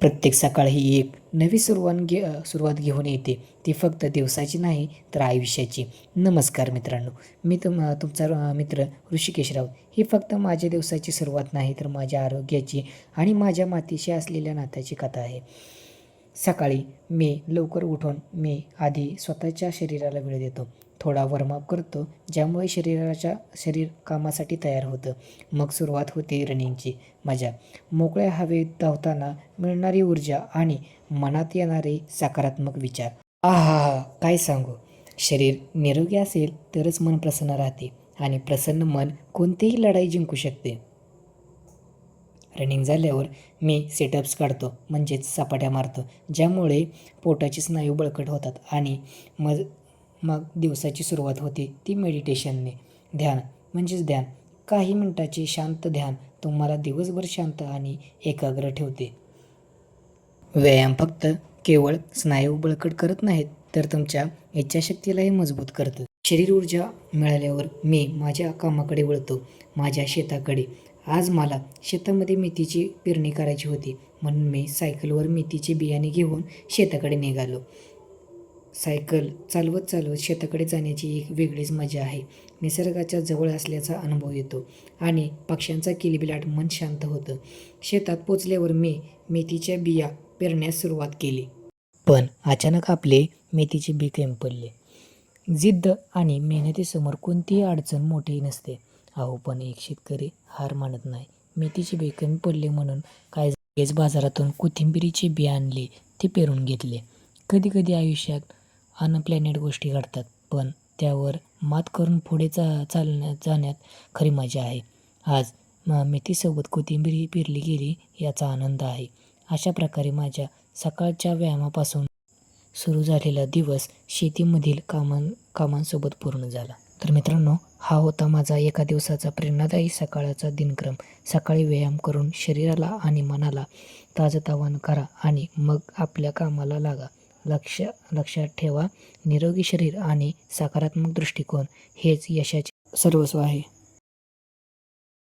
प्रत्येक सकाळ ही एक नवी सुरुवात घे सुरुवात घेऊन येते. ती फक्त दिवसाची नाही तर आयुष्याची. नमस्कार मित्रांनो. मी तुम तुमचा मित्र ऋषिकेश राऊत. ही फक्त माझ्या दिवसाची सुरुवात नाही तर माझ्या आरोग्याची आणि माझ्या मातीशी असलेल्या नात्याची कथा आहे. सकाळी मी लवकर उठून मी आधी स्वतःच्या शरीराला वेळ देतो. थोडा वॉर्मअप करतो ज्यामुळे शरीराच्या शरीर कामासाठी तयार होतं. मग सुरुवात होते रनिंगची. मजा. मोकळ्या हवेत धावताना मिळणारी ऊर्जा आणि मनात येणारे सकारात्मक विचार. आहा काय सांगू? शरीर निरोगी असेल तरच मन प्रसन्न राहते आणि प्रसन्न मन कोणतीही लढाई जिंकू शकते. रनिंग झाल्यावर मी सेटअप्स काढतो म्हणजेच सपाट्या मारतो ज्यामुळे पोटाचे स्नायू बळकट होतात आणि मग मग दिवसाची सुरुवात होते ती मेडिटेशनने ध्यान म्हणजेच ध्यान. काही मिनटाचे शांत ध्यान तुम्हाला दिवसभर शांत आणि एकाग्र ठेवते. व्यायाम फक्त केवळ स्नायू बळकट करत नाहीत तर तुमच्या इच्छाशक्तीलाही मजबूत करतं. शरीर ऊर्जा मिळाल्यावर मी माझ्या कामाकडे वळतो माझ्या शेताकडे. आज मला शेतामध्ये मेथीची पेरणी करायची होती. म्हणून मी सायकलवर मेथीचे बियाणे घेऊन शेताकडे निघालो. सायकल चालवत चालवत शेताकडे जाण्याची एक वेगळीच मजा आहे. निसर्गाच्या जवळ असल्याचा अनुभव येतो आणि पक्ष्यांचा किलबिलाट मन शांत होतं. शेतात पोचल्यावर मी मेथीच्या बिया पेरण्यास सुरुवात केली. पण अचानक आपले मेथीचे बी कमी पडले. जिद्द आणि मेहनतीसमोर कोणतीही अडचण मोठी नसते. अहो पण एक शेतकरी हार मानत नाही. मेथीचे बी कमी पडले म्हणून काय लगेच बाजारातून कोथिंबिरीचे बी आणले ते पेरून घेतले. कधी कधी आयुष्यात अनप्लॅनेड गोष्टी घडतात पण त्यावर मात करून पुढे चा चालण्या जाण्यात खरी मजा आहे. आज म- मेथीसोबत कोथिंबीरी पेरली गेली याचा आनंद आहे. अशा प्रकारे माझ्या सकाळच्या व्यायामापासून सुरू झालेला दिवस शेतीमधील कामां कामांसोबत पूर्ण झाला. तर मित्रांनो हा होता माझा एका दिवसाचा प्रेरणादायी सकाळचा दिनक्रम. सकाळी व्यायाम करून शरीराला आणि मनाला ताजतावान करा आणि मग आपल्या कामाला लागा. लक्ष लक्षात ठेवा. निरोगी शरीर आणि सकारात्मक दृष्टिकोन हेच यशाचे सर्वस्व आहे.